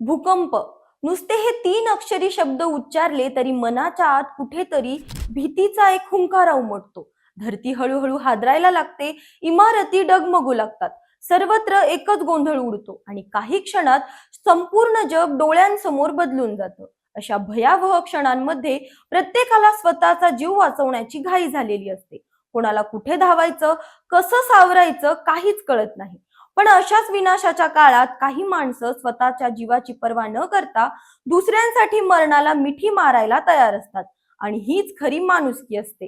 भूकंप. नुसते हे तीन अक्षरी शब्द उच्चारले तरी मनाच्या आत कुठेतरी भीतीचा एक हुंकारा उमटतो. धरती हळूहळू हादरायला लागते इमारती डगमगू लागतात सर्वत्र एकच गोंधळ उडतो आणि काही क्षणात संपूर्ण जग डोळ्यांसमोर बदलून जातं. अशा भयावह क्षणांमध्ये प्रत्येकाला स्वतःचा जीव वाचवण्याची घाई झालेली असते. कोणाला कुठे धावायचं कसं सावरायचं काहीच कळत नाही. पण अशाच विनाशाच्या काळात काही माणसं स्वतःच्या जीवाची पर्वा न करता दुसऱ्यांसाठी मरणाला मिठी मारायला तयार असतात आणि हीच खरी माणुसकी असते.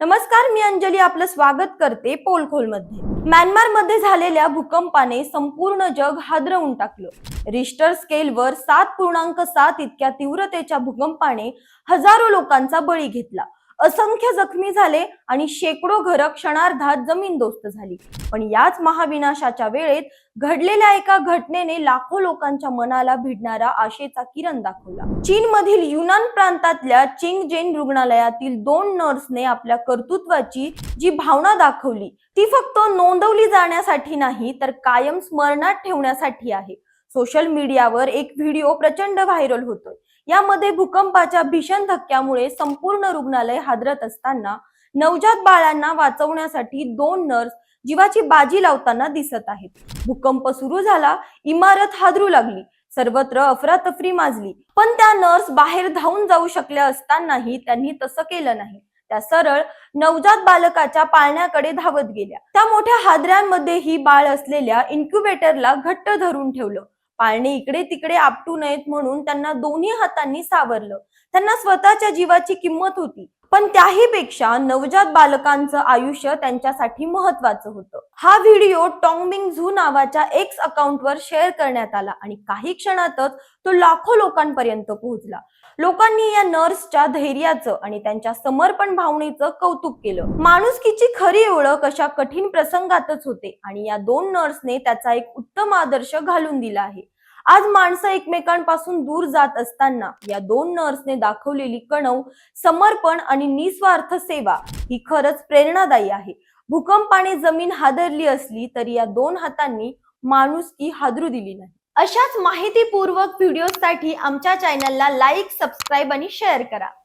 नमस्कार मी अंजली आपलं स्वागत करते पोलखोलमध्ये म्यानमारमध्ये झालेल्या भूकंपाने संपूर्ण जग हादरवून टाकलं. रिस्टर स्केलवर सात पूर्णांक सात इतक्या तीव्रतेच्या भूकंपाने हजारो लोकांचा बळी घेतला. असंख्य जखमी झाले आणि शेकडो घरं क्षणार्धात जमीनदोस्त झाली. पण याच महाविनाशाच्या वेळेत घडलेल्या एका घटनेने लाखो लोकांच्या मनाला भिडणारा आशेचा किरण दाखवला. चीन मधील युनान प्रांतातल्या चिंग जेन रुग्णालयातील दोन नर्सने आपल्या कर्तृत्वाची जी भावना दाखवली ती फक्त नोंदवली जाण्यासाठी नाही तर कायम स्मरणात ठेवण्यासाठी आहे. सोशल मीडियावर एक व्हिडिओ प्रचंड व्हायरल होतोय. यामध्ये भूकंपाच्या भीषण धक्क्यामुळे संपूर्ण रुग्णालय हादरत असताना नवजात बाळांना वाचवण्यासाठी दोन नर्स जीवाची बाजी लावताना दिसत आहेत. भूकंप सुरू झाला इमारत हादरू लागली सर्वत्र अफरातफरी माजली. पण त्या नर्स बाहेर धावून जाऊ शकल्या असतानाही त्यांनी तसं केलं नाही. त्या सरळ नवजात बालकाच्या पाळण्याकडे धावत गेल्या. त्या मोठ्या हादऱ्यांमध्ये ही बाळ असलेल्या इन्क्युबेटरला घट्ट धरून ठेवलं. पाळणे इकडे तिकडे आपटू नयेत म्हणून त्यांना दोन्ही हातांनी सावरलं. त्यांना स्वतःच्या जीवाची किंमत होती. पण त्याही पेक्षा नवजात बालकांचं आयुष्य त्यांच्यासाठी महत्वाचं होतं. हा व्हिडिओ टॉंगमिंग झू नावाच्या एक्स अकाउंटवर शेअर करण्यात आला आणि काही क्षणातच तो लाखो लोकांपर्यंत पोहोचला. लोकांनी या नर्सच्या धैर्याचं आणि त्यांच्या समर्पण भावनेचं कौतुक केलं. माणुसकीची खरी ओळख अशा कठीण प्रसंगातच होते आणि या दोन नर्सने त्याचा एक उत्तम आदर्श घालून दिला आहे. आज माणसं एकमेकांपासून दूर जात असताना या दोन नर्सने दाखवलेली कणव समर्पण आणि निस्वार्थ सेवा ही खरंच प्रेरणादायी आहे. भूकंपाने जमीन हादरली असली तरी या दोन हातांनी माणुसकी हादरू दिली नाही. अशाच माहितीपूर्वक व्हिडिओसाठी आमच्या चॅनलला लाईक सबस्क्राईब आणि शेअर करा.